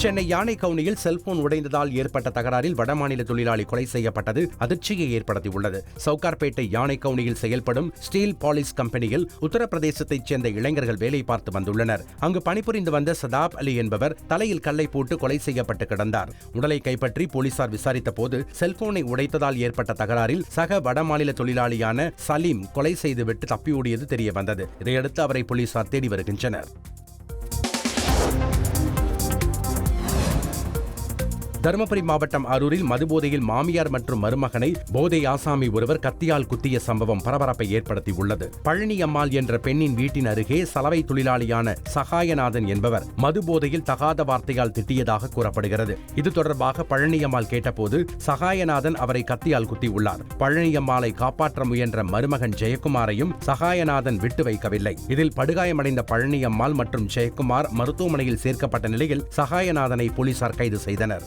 சென்னை யானை கவுனியில் செல்போன் உடைந்ததால் ஏற்பட்ட தகராறில் வடமாநில தொழிலாளி கொலை செய்யப்பட்டது அதிர்ச்சியை ஏற்படுத்தியுள்ளது. சவுகார்பேட்டை யானை கவுனியில் செயல்படும் ஸ்டீல் பாலிஸ் கம்பெனியில் உத்தரப்பிரதேசத்தைச் சேர்ந்த இளைஞர்கள் வேலை பார்த்து வந்துள்ளனர். அங்கு பணிபுரிந்து வந்த சதாப் அலி என்பவர் தலையில் கல்லை போட்டு கொலை செய்யப்பட்டு கிடந்தார். உடலை கைப்பற்றி போலீசார் விசாரித்த போது செல்போனை உடைத்ததால் ஏற்பட்ட தகராறில் சக வடமாநில தொழிலாளியான சலீம் கொலை செய்துவிட்டு தப்பியோடியது தெரிய வந்தது இதையடுத்து அவரை போலீசார் தேடி வருகின்றனர். தருமபுரி மாவட்டம் அரூரில் மதுபோதையில் மாமியார் மற்றும் மருமகனை போதை ஆசாமி ஒருவர் கத்தியால் குத்திய சம்பவம் பரபரப்பை ஏற்படுத்தியுள்ளது. பழனி அம்மாள் என்ற பெண்ணின் வீட்டின் அருகே சலவை தொழிலாளியான சகாயநாதன் என்பவர் மதுபோதையில் தகாத வார்த்தையால் திட்டியதாக கூறப்படுகிறது. இது தொடர்பாக பழனியம்மாள் கேட்டபோது சகாயநாதன் அவரை கத்தியால் குத்தியுள்ளார் பழனியம்மாளை காப்பாற்ற முயன்ற மருமகன் ஜெயக்குமாரையும் சகாயநாதன் விட்டு வைக்கவில்லை. இதில் படுகாயமடைந்த பழனியம்மாள் மற்றும் ஜெயக்குமார் மருத்துவமனையில் சேர்க்கப்பட்ட நிலையில் சகாயநாதனை போலீசார் கைது செய்தனர்.